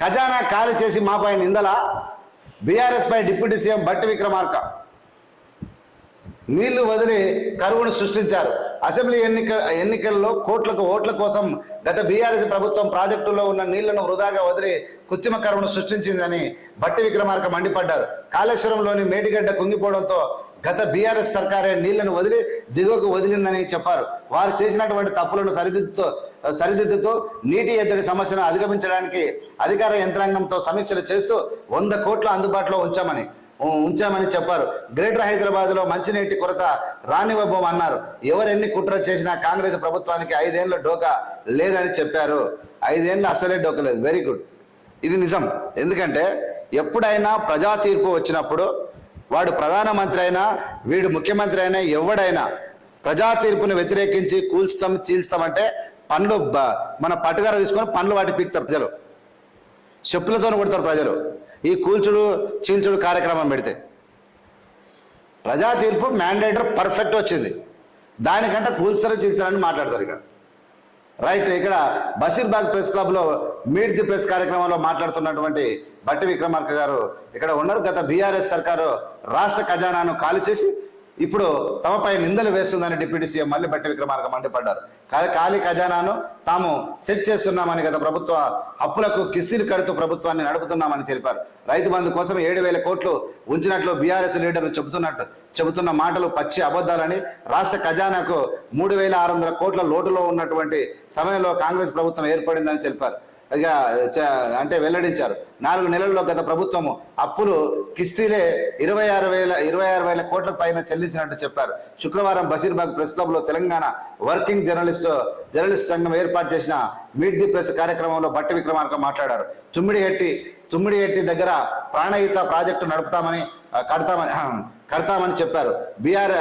ఖజానా ఖాళీ చేసి మాపై నిందల? బీఆర్ఎస్ పై డిప్యూటీ సీఎం భట్టి విక్రమార్క. నీళ్ళు వదిలి కరువును సృష్టించారు. అసెంబ్లీ ఎన్నిక ఎన్నికల్లో కోట్లకు ఓట్ల కోసం గత బీఆర్ఎస్ ప్రభుత్వం ప్రాజెక్టులో ఉన్న నీళ్ళను వృధాగా వదిలి కృత్రిమ కరువును సృష్టించిందని భట్టి విక్రమార్క మండిపడ్డారు. కాళేశ్వరంలోని మేడిగడ్డ కుంగిపోవడంతో గత బీఆర్ఎస్ సర్కారే నీళ్ళను వదిలి దిగువకు వదిలిందని చెప్పారు. వారు చేసినటువంటి తప్పులను సరిదిద్దుతో సరిదిద్దుతూ నీటి ఎద్దడి సమస్యను అధిగమించడానికి అధికార యంత్రాంగంతో సమీక్షలు చేస్తూ వంద కోట్ల అందుబాటులో ఉంచామని ఉంచామని చెప్పారు. గ్రేటర్ హైదరాబాద్లో మంచినీటి కొరత రానివ్వబోం అన్నారు. ఎవరెన్ని కుట్ర చేసినా కాంగ్రెస్ ప్రభుత్వానికి ఐదేళ్ళ డోకా లేదని చెప్పారు. ఐదేళ్ళు అసలే డోకా లేదు. వెరీ గుడ్ ఇది నిజం. ఎందుకంటే ఎప్పుడైనా ప్రజా తీర్పు వచ్చినప్పుడు వాడు ప్రధానమంత్రి అయినా వీడు ముఖ్యమంత్రి అయినా ఎవడైనా ప్రజా తీర్పును వ్యతిరేకించి కూల్చుతాం చీల్స్తామంటే పండ్లు మన పట్టుగార తీసుకొని పండ్లు వాటి పీకుతారు ప్రజలు. చెప్పులతో కొడతారు ప్రజలు. ఈ కూల్చుడు చీల్చుడు కార్యక్రమం పెడితే. ప్రజా తీర్పు మ్యాండేటర్ పర్ఫెక్ట్ వచ్చింది. దానికంటే కూల్చరు చీల్చరని మాట్లాడతారు ఇక్కడ. రైట్ ఇక్కడ బషీర్బాగ్ ప్రెస్ క్లబ్లో మీట్ ది ప్రెస్ కార్యక్రమంలో మాట్లాడుతున్నటువంటి బట్టి విక్రమార్క గారు ఇక్కడ ఉన్నారు. గత బీఆర్ఎస్ సర్కారు రాష్ట్ర ఖజానాను ఖాళీ చేసి ఇప్పుడు తమపై నిందలు వేస్తుందని డిప్యూటీ సీఎం మళ్ళీ బట్టి విక్రమార్క మండిపడ్డారు. ఖాళీ ఖజానాను తాము సెట్ చేస్తున్నామని గత ప్రభుత్వ అప్పులకు కిసిలు కడుతూ ప్రభుత్వాన్ని నడుపుతున్నామని తెలిపారు. రైతు బంధు కోసం ఏడు వేల కోట్లు ఉంచినట్లు బీఆర్ఎస్ లీడర్లు చెబుతున్నట్టు చెబుతున్న మాటలు పచ్చి అబద్ధాలని రాష్ట్ర ఖజానాకు మూడు వేల ఆరు వందల కోట్ల లోటులో ఉన్నటువంటి సమయంలో కాంగ్రెస్ ప్రభుత్వం ఏర్పడిందని తెలిపారు. అంటే వెల్లడించారు. నాలుగు నెలల్లో గత ప్రభుత్వము అప్పులు కిస్తీలే ఇరవై ఆరు వేల ఇరవై ఆరు వేల కోట్ల పైన చెల్లించినట్టు చెప్పారు. శుక్రవారం బషీర్బాగ్ ప్రెస్ క్లబ్లో తెలంగాణ వర్కింగ్ జర్నలిస్ట్ జర్నలిస్ట్ సంఘం ఏర్పాటు చేసిన మీట్ ది ప్రెస్ కార్యక్రమంలో బట్టి విక్రమార్క మాట్లాడారు. తుమ్మిడిహెట్టి తుమ్మిడిహెట్టి దగ్గర ప్రాణహిత ప్రాజెక్టు నడుపుతామని కడతామని కడతామని చెప్పారు. BR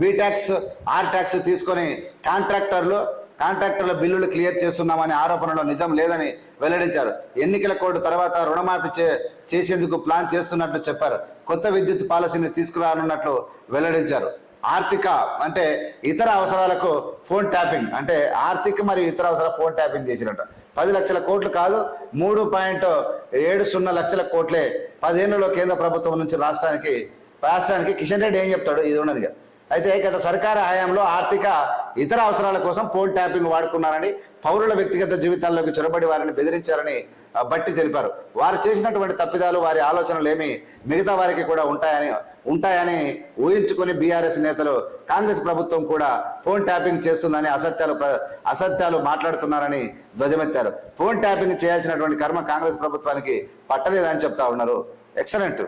B tax R tax తీసుకొని కాంట్రాక్టర్లు కాంట్రాక్టర్ల బిల్లులు క్లియర్ చేస్తున్నామనే ఆరోపణలో నిజం లేదని వెల్లడించారు. ఎన్నికల కోడ్ తర్వాత రుణమాఫీ చే- చేసేందుకు ప్లాన్ చేస్తున్నట్లు చెప్పారు. కొత్త విద్యుత్ పాలసీని తీసుకురానున్నట్లు వెల్లడించారు. ఆర్థిక అంటే ఇతర అవసరాలకు ఫోన్ ట్యాపింగ్ అంటే ఆర్థిక మరియు ఇతర అవసరాల ఫోన్ ట్యాపింగ్ చేసినట్టు. పది లక్షల కోట్లు కాదు మూడు పాయింట్ ఏడు సున్నా లక్షల కోట్లే పదిహేనులో కేంద్ర ప్రభుత్వం నుంచి రాష్ట్రానికి రాష్ట్రానికి కిషన్ రెడ్డి ఏం చెప్తాడు? ఇది ఉన్నది అయితే గత సర్కారు హయాంలో ఆర్థిక ఇతర అవసరాల కోసం ఫోన్ ట్యాపింగ్ వాడుకున్నారని పౌరుల వ్యక్తిగత జీవితాల్లోకి చొరబడి వారిని బెదిరించారని బట్టి తెలిపారు. వారు చేసినటువంటి తప్పిదాలు వారి ఆలోచనలు ఏమి మిగతా వారికి కూడా ఉంటాయని ఉంటాయని ఊహించుకుని బీఆర్ఎస్ నేతలు కాంగ్రెస్ ప్రభుత్వం కూడా ఫోన్ ట్యాపింగ్ చేస్తుందని అసత్యాలు ప్ర- అసత్యాలు మాట్లాడుతున్నారని ధ్వజమెత్తారు. ఫోన్ ట్యాపింగ్ చేయాల్సినటువంటి కర్మ కాంగ్రెస్ ప్రభుత్వానికి పట్టలేదని చెప్తా ఉన్నారు. ఎక్సలెంట్.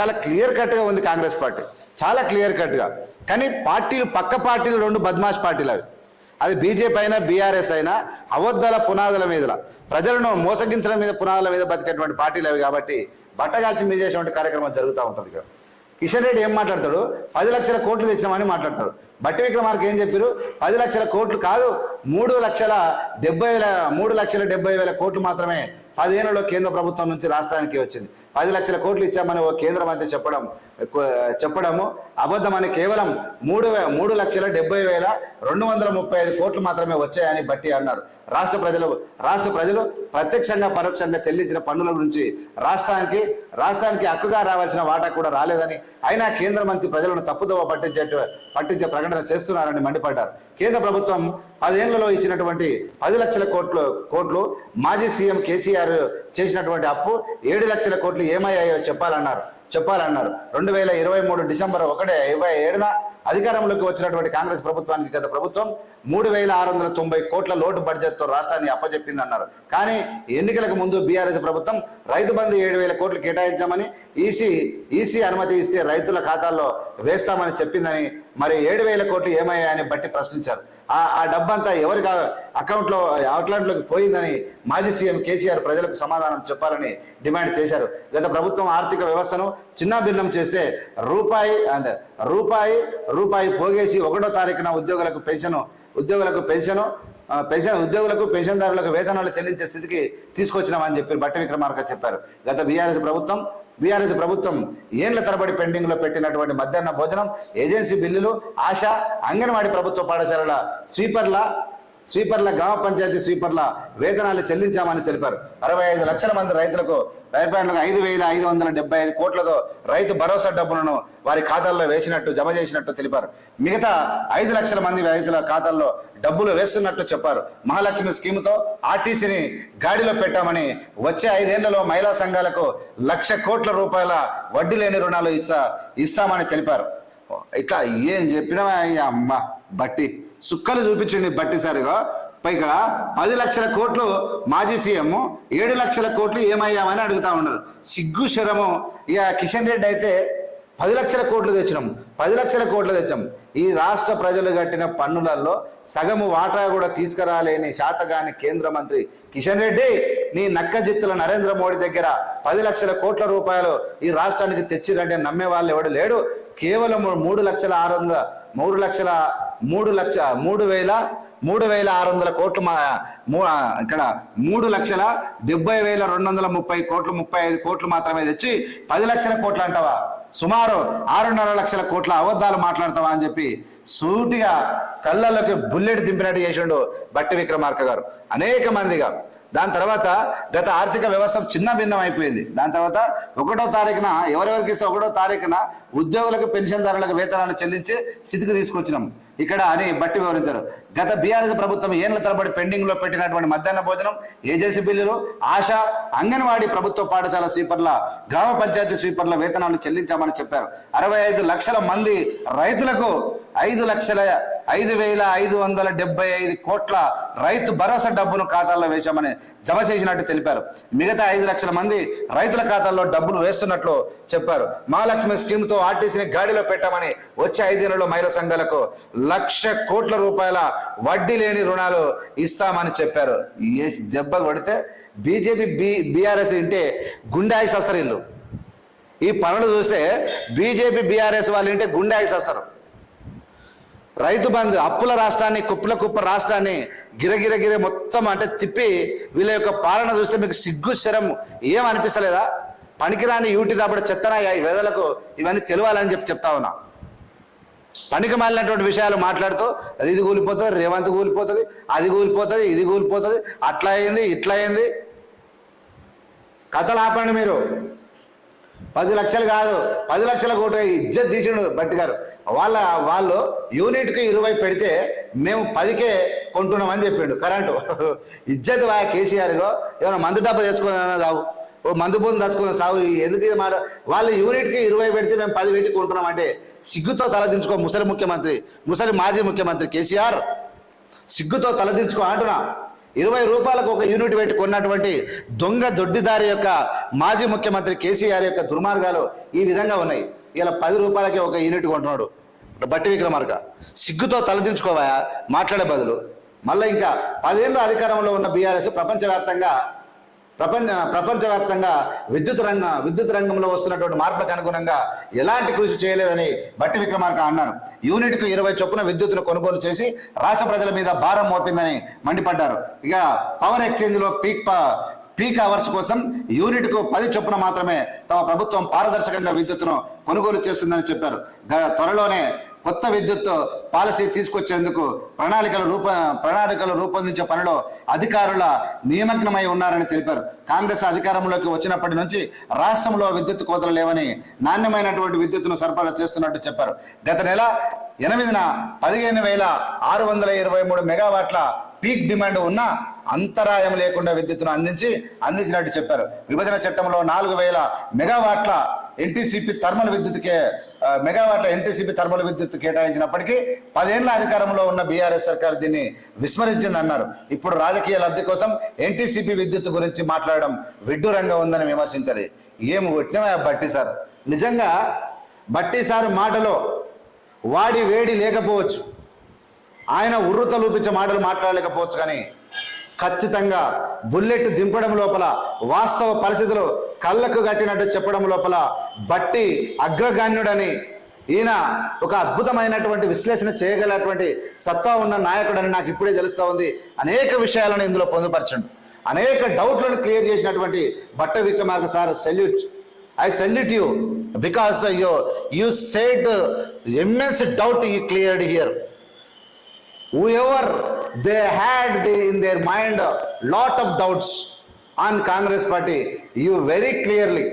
చాలా క్లియర్ కట్గా ఉంది కాంగ్రెస్ పార్టీ. చాలా క్లియర్ కట్గా కానీ పార్టీలు పక్క పార్టీలు రెండు బద్మాష్ పార్టీలు అవి. అది బీజేపీ అయినా బీఆర్ఎస్ అయినా అవద్దల పునాదుల మీద ప్రజలను మోసగించడం మీద పునాదుల మీద బతికేటువంటి పార్టీలు అవి కాబట్టి బట్టగాల్చి మీద చేసేటువంటి కార్యక్రమం జరుగుతూ ఉంటుంది ఇక్కడ కిషన్ రెడ్డి ఏం మాట్లాడతాడు? పది లక్షల కోట్లు తెచ్చినామని మాట్లాడతాడు. బట్టి విక్రమార్కి ఏం చెప్పారు? పది లక్షల కోట్లు కాదు మూడు లక్షల డెబ్బై వేల మూడు లక్షల డెబ్బై వేల కోట్లు మాత్రమే పదిహేనులో కేంద్ర ప్రభుత్వం నుంచి రాష్ట్రానికి వచ్చింది. పది లక్షల కోట్లు ఇచ్చామని ఓ కేంద్ర మంత్రి చెప్పడం చెప్పడము అబద్ధమని కేవలం మూడు వే మూడు లక్షల డెబ్బై వేల రెండు వందల ముప్పై ఐదు కోట్లు మాత్రమే వచ్చాయని బట్టి అన్నారు. రాష్ట్ర ప్రజలు రాష్ట్ర ప్రజలు ప్రత్యక్షంగా పరోక్షంగా చెల్లించిన పన్నుల నుంచి రాష్ట్రానికి రాష్ట్రానికి హక్కుగా రావాల్సిన వాటా కూడా రాలేదని అయినా కేంద్ర మంత్రి ప్రజలను తప్పుదోవ పట్టించే పట్టించే ప్రకటన చేస్తున్నారని మండిపడ్డారు. కేంద్ర ప్రభుత్వం పదేళ్ళలో ఇచ్చినటువంటి పది లక్షల కోట్లు కోట్లు మాజీ సీఎం కేసీఆర్ చేసినటువంటి అప్పు ఏడు లక్షల కోట్లు ఏమయ్యాయో చెప్పాలన్నారు. చెప్పాలన్నారు. రెండు వేల ఇరవై మూడు డిసెంబర్ ఒకటే ఇరవై ఏడున అధికారంలోకి వచ్చినటువంటి కాంగ్రెస్ ప్రభుత్వానికి గత ప్రభుత్వం మూడు వేల ఆరు వందల తొంభై కోట్ల లోటు బడ్జెట్తో రాష్ట్రాన్ని అప్పజెప్పిందన్నారు. కానీ ఎన్నికలకు ముందు బీఆర్ఎస్ ప్రభుత్వం రైతు బంధు ఏడు వేల కోట్లు కేటాయించామని ఈసీ ఈసీ అనుమతి ఇస్తే రైతుల ఖాతాల్లో వేస్తామని చెప్పిందని మరి ఏడు వేల కోట్లు ఏమయ్యాయని బట్టి ప్రశ్నించారు. ఆ ఆ డబ్బంతా ఎవరికి అకౌంట్లో అవుట్లాండ్లోకి పోయిందని మాజీ సీఎం కేసీఆర్ ప్రజలకు సమాధానం చెప్పాలని డిమాండ్ చేశారు. గత ప్రభుత్వం ఆర్థిక వ్యవస్థను చిన్నాభిన్నం చేస్తే రూపాయి అండ్ రూపాయి రూపాయి పోగేసి ఒకటో తారీఖున ఉద్యోగులకు పెన్షన్ ఉద్యోగులకు పెన్షన్ పెన్షన్ ఉద్యోగులకు పెన్షన్దారులకు వేతనాలు చెల్లించే స్థితికి తీసుకొచ్చినామని చెప్పి బట్టి విక్రమార్క చెప్పారు. గత బీఆర్ఎస్ ప్రభుత్వం బీఆర్ఎస్ ప్రభుత్వం ఏండ్ల తరబడి పెండింగ్లో పెట్టినటువంటి మధ్యాహ్న భోజనం ఏజెన్సీ బిల్లులు ఆశ అంగన్వాడీ ప్రభుత్వ పాఠశాలల స్వీపర్ల స్వీపర్ల గ్రామ పంచాయతీ స్వీపర్ల వేతనాలు చెల్లించామని తెలిపారు. అరవై ఐదు లక్షల మంది రైతులకు రైతులకు ఐదు వేల ఐదు వందల డెబ్బై ఐదు కోట్లతో రైతు భరోసా డబ్బులను వారి ఖాతాల్లో వేసినట్టు జమ చేసినట్టు తెలిపారు. మిగతా ఐదు లక్షల మంది రైతుల ఖాతాల్లో డబ్బులు వేస్తున్నట్టు చెప్పారు. మహాలక్ష్మి స్కీమ్తో ఆర్టీసీని గాడిలో పెట్టామని వచ్చే ఐదేళ్ళలో మహిళా సంఘాలకు లక్ష కోట్ల రూపాయల వడ్డీ లేని రుణాలు ఇస్తా ఇస్తామని తెలిపారు. ఇట్లా ఏం చెప్పినా అమ్మ బట్టి. సుక్కలు చూపించండి బట్టి సరిగా. పైగా పది లక్షల కోట్లు మాజీ సీఎం ఏడు లక్షల కోట్లు ఏమయ్యామని అడుగుతా ఉన్నారు. సిగ్గు శరము. ఇక కిషన్ రెడ్డి అయితే పది లక్షల కోట్లు తెచ్చినాం. పది లక్షల కోట్లు తెచ్చాం. ఈ రాష్ట్ర ప్రజలు కట్టిన పన్నులలో సగము వాటా కూడా తీసుకురాలేని శాతగాని కేంద్ర మంత్రి కిషన్ రెడ్డి నీ నక్కజిత్తుల నరేంద్ర మోడీ దగ్గర పది లక్షల కోట్ల రూపాయలు ఈ రాష్ట్రానికి తెచ్చిరంటే నమ్మే వాళ్ళు ఎవడు లేడు. కేవలం మూడు లక్షల ఆరు వందల మూడు లక్షల మూడు లక్ష మూడు వేల మూడు వేల ఆరు వందల కోట్లు మా మూ- ఇక్కడ మూడు లక్షల డెబ్బై వేల రెండు వందల ముప్పై కోట్లు ముప్పై ఐదు కోట్లు మాత్రమే తెచ్చి పది లక్షల కోట్లు అంటావా? సుమారు ఆరున్నర లక్షల కోట్ల అబద్ధాలు మాట్లాడతావా అని చెప్పి సూటిగా కళ్ళలోకి బుల్లెట్ దింపినట్టు చేసిండు బట్టి విక్రమార్క గారు. అనేక మందిగా. దాని తర్వాత గత ఆర్థిక వ్యవస్థ చిన్న భిన్నం అయిపోయింది. దాని తర్వాత ఒకటో తారీఖున ఎవరెవరికి ఇస్తే ఒకటో తారీఖున ఉద్యోగులకు పెన్షన్దారులకు వేతనాలు చెల్లించి స్థితికి తీసుకొచ్చినాం. ఇక్కడ అని బట్టి వివరించారు. గత బీఆర్ఎస్ ప్రభుత్వం ఏళ్ళ తరబడి పెండింగ్లో పెట్టినటువంటి మధ్యాహ్న భోజనం ఏజెన్సీ బిల్లులు ఆశ అంగన్వాడీ ప్రభుత్వ పాఠశాల స్వీపర్ల గ్రామ పంచాయతీ స్వీపర్ల వేతనాలు చెల్లించామని చెప్పారు. అరవై ఐదు లక్షల మంది రైతులకు ఐదు లక్షల ఐదు వేల ఐదు వందల డెబ్బై ఐదు కోట్ల రైతు భరోసా డబ్బును ఖాతాల్లో వేశామని జమ చేసినట్టు తెలిపారు. మిగతా ఐదు లక్షల మంది రైతుల ఖాతాల్లో డబ్బులు వేస్తున్నట్లు చెప్పారు. మహాలక్ష్మి స్కీమ్తో ఆర్టీసీని గాడిలో పెట్టామని వచ్చే ఐదేళ్ళలో మహిళా సంఘాలకు లక్ష కోట్ల రూపాయల వడ్డీ లేని రుణాలు ఇస్తామని చెప్పారు. ఏ దెబ్బ కొడితే బీజేపీ బి బీఆర్ఎస్ ఇంటే గుండాయి ససరిల్లు ఈ పనులు చూస్తే బీజేపీ బీఆర్ఎస్ వాళ్ళు ఇంటే గుండాయి ససరు రైతు బంధు అప్పుల రాష్ట్రాన్ని కుప్పల కుప్ప రాష్ట్రాన్ని గిరగిరగిరి మొత్తం అంటే తిప్పి వీళ్ళ యొక్క పాలన చూస్తే మీకు సిగ్గు శరం ఏం అనిపిస్తలేదా? పనికిరాని యూటి రాబడి చెత్తన వేదలకు? ఇవన్నీ తెలియాలని చెప్పి చెప్తా ఉన్నా. పనికి మాలినటువంటి విషయాలు మాట్లాడుతూ ఇది కూలిపోతుంది రేవంత్ కూలిపోతుంది అది కూలిపోతుంది ఇది కూలిపోతుంది అట్లా అయింది ఇట్లా అయింది. కథలు ఆపండి మీరు. పది లక్షలు కాదు పది లక్షల కోట ఇజ్జత్ తీసిండు బట్టి గారు. వాళ్ళ వాళ్ళు యూనిట్కి ఇరవై పెడితే మేము పదికే కొంటున్నామని చెప్పిండు. కరెంటు. ఇజ్జత్ వా కేసీఆర్గో ఏమైనా మందు డబ్బా తెచ్చుకున్నా సాగు ఓ మందు బొందు తెచ్చుకున్న సాగు ఎందుకు ఇది మాట? వాళ్ళు యూనిట్కి ఇరవై పెడితే మేము పది పెట్టి కొంటున్నాం అంటే సిగ్గుతో తలదించుకో ముసలి ముఖ్యమంత్రి ముసలి మాజీ ముఖ్యమంత్రి కేసీఆర్. సిగ్గుతో తలదించుకో అంటున్నా. ఇరవై రూపాయలకు ఒక యూనిట్ పెట్టి కొన్నటువంటి దొంగ దొడ్డిదారి యొక్క మాజీ ముఖ్యమంత్రి కేసీఆర్ యొక్క దుర్మార్గాలు ఈ విధంగా ఉన్నాయి. ఇలా పది రూపాయలకి ఒక యూనిట్ కొంటున్నాడు. బట్టి విక్రమార్క. సిగ్గుతో తలదించుకోవా మాట్లాడే బదులు. మళ్ళీ ఇంకా పదేళ్ళు అధికారంలో ఉన్న బీఆర్ఎస్ ప్రపంచవ్యాప్తంగా ప్రపంచ ప్రపంచవ్యాప్తంగా విద్యుత్ రంగం విద్యుత్ రంగంలో వస్తున్నటువంటి మార్పులకు అనుగుణంగా ఎలాంటి కృషి చేయలేదని బట్టి విక్రమార్క అన్నారు. యూనిట్కు ఇరవై చొప్పున విద్యుత్తును కొనుగోలు చేసి రాష్ట్ర ప్రజల మీద భారం మోపిందని మండిపడ్డారు. ఇక పవర్ ఎక్స్చేంజ్లో పీక్ ప- పీక్ అవర్స్ కోసం యూనిట్కు పది చొప్పున మాత్రమే తమ ప్రభుత్వం పారదర్శకంగా విద్యుత్తును కొనుగోలు చేస్తుందని చెప్పారు. త్వరలోనే కొత్త విద్యుత్ పాలసీ తీసుకొచ్చేందుకు ప్రణాళికలు రూప ప్రణాళికలు రూపొందించే పనిలో అధికారుల నియమగ్నమై ఉన్నారని తెలిపారు. కాంగ్రెస్ అధికారంలోకి వచ్చినప్పటి నుంచి రాష్ట్రంలో విద్యుత్ కోతలు లేవని నాణ్యమైనటువంటి విద్యుత్తును సరఫరా చేస్తున్నట్టు చెప్పారు. గత నెల ఎనిమిదిన పదిహేను వేల ఆరు వందల ఇరవై మూడు మెగావాట్ల పీక్ డిమాండ్ ఉన్న అంతరాయం లేకుండా విద్యుత్తును అందించి అందించినట్టు చెప్పారు. విభజన చట్టంలో నాలుగు వేల మెగావాట్ల ఎన్టీసీపీ థర్మల్ విద్యుత్కే మెగావాట్ల ఎన్టీసీపీ థర్మల్ విద్యుత్ కేటాయించినప్పటికీ పదేళ్ళ అధికారంలో ఉన్న బీఆర్ఎస్ సర్కార్ దీన్ని విస్మరించిందన్నారు. ఇప్పుడు రాజకీయ లబ్ధి కోసం ఎన్టీసీపీ విద్యుత్ గురించి మాట్లాడడం విడ్డూరంగా ఉందని విమర్శించారు. ఏం కొట్టినా బట్టి సార్? నిజంగా బట్టి సార్ మాటలో వాడి వేడి లేకపోవచ్చు. ఆయన ఉర్రు తలూపించే మాటలు మాట్లాడలేకపోవచ్చు కానీ ఖచ్చితంగా బుల్లెట్ దింపడం లోపల వాస్తవ పరిస్థితులు కళ్ళకు కట్టినట్టు చెప్పడం లోపల బట్టి అగ్రగాణ్యుడని ఈయన ఒక అద్భుతమైనటువంటి విశ్లేషణ చేయగలటువంటి సత్తా ఉన్న నాయకుడని నాకు ఇప్పుడే తెలుస్తూ ఉంది. అనేక విషయాలను ఇందులో పొందుపరచండు. అనేక డౌట్లను క్లియర్ చేసినటువంటి Bhatti Vikramarka sir salute. I salute you because you you said immense doubt you cleared here who ever they had the in their mind lot of doubts on Congress party you very clearly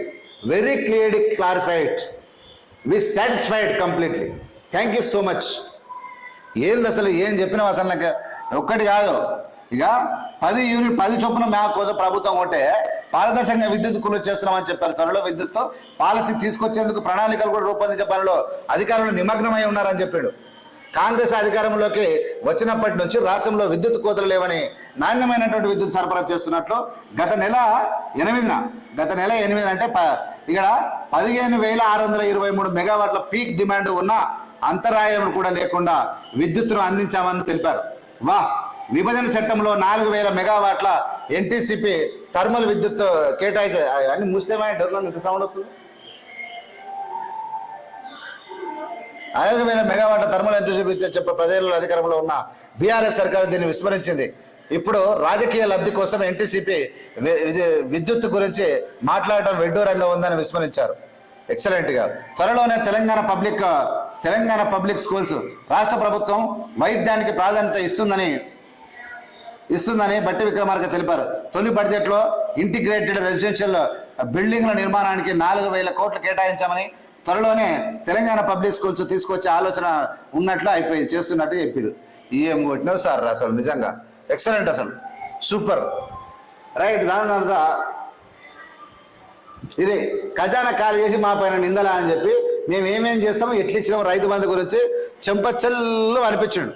very clearly clarified we satisfied completely thank you so much ఏంది అసలు ఏం చెప్పినావు అసలు నాకు? ఒక్కటి కాదు. ఇక పది యూనిట్ పది చొప్పున మ్యాప్ కోసం ప్రభుత్వం ఉంటే పారదర్శకంగా విద్యుత్ కులు చేస్తున్నామని చెప్పారు. త్వరలో విద్యుత్తో పాలసీ తీసుకొచ్చేందుకు ప్రణాళికలు కూడా రూపొందించే పనిలో అధికారులు నిమగ్నమై ఉన్నారని చెప్పాడు. కాంగ్రెస్ అధికారంలోకి వచ్చినప్పటి నుంచి రాష్ట్రంలో విద్యుత్ కోతలు లేవని నాణ్యమైనటువంటి విద్యుత్ సరఫరా చేస్తున్నట్లు గత నెల ఎనిమిదిన గత నెల ఎనిమిది అంటే ప- ఇక్కడ పదిహేను వేల ఆరు వందల ఇరవై మూడు మెగావాట్ల పీక్ డిమాండ్ ఉన్న అంతరాయం కూడా లేకుండా విద్యుత్తును అందించామని తెలిపారు. వా విభజన చట్టంలో నాలుగు వేల మెగావాట్ల ఎన్టీసీపీ థర్మల్ విద్యుత్ కేటాయించ అన్ని ముస్తేమా డోర్లో ఎంత సౌండ్ వస్తుంది? ఐదు వేల మెగావాట్ల థర్మల్ ఎన్టీసీపీ చెప్పే ప్రదేశాల అధికారంలో ఉన్న బీఆర్ఎస్ సర్కారు దీన్ని విస్మరించింది. ఇప్పుడు రాజకీయ లబ్ధి కోసం ఎన్టీసీపీ విద్యుత్ గురించి మాట్లాడటం వెడ్డూరంగా ఉందని విస్మరించారు. ఎక్సలెంట్గా. త్వరలోనే Telangana public Telangana public schools రాష్ట్ర ప్రభుత్వం వైద్యానికి ప్రాధాన్యత ఇస్తుందని ఇస్తుందని బట్టి విక్రమార్క తెలిపారు. తొలి బడ్జెట్లో ఇంటిగ్రేటెడ్ రెసిడెన్షియల్ బిల్డింగ్ల నిర్మాణానికి నాలుగు వేల కోట్లు కేటాయించామని త్వరలోనే తెలంగాణ పబ్లిక్ స్కూల్స్ తీసుకొచ్చే ఆలోచన ఉన్నట్లు అయిపోయింది చేస్తున్నట్టు చెప్పారు. ఏం కొట్టినావు సార్ అసలు నిజంగా? ఎక్సలెంట్ అసలు. సూపర్ రైట్ దాని తర్వాత ఇది ఖజానా ఖాళీ చేసి మా పైన నిందలా అని చెప్పి మేము ఏమేం చేస్తామో ఎట్లిచ్చినాం రైతు బంధు గురించి చెంపచెల్లు అనిపించాడు.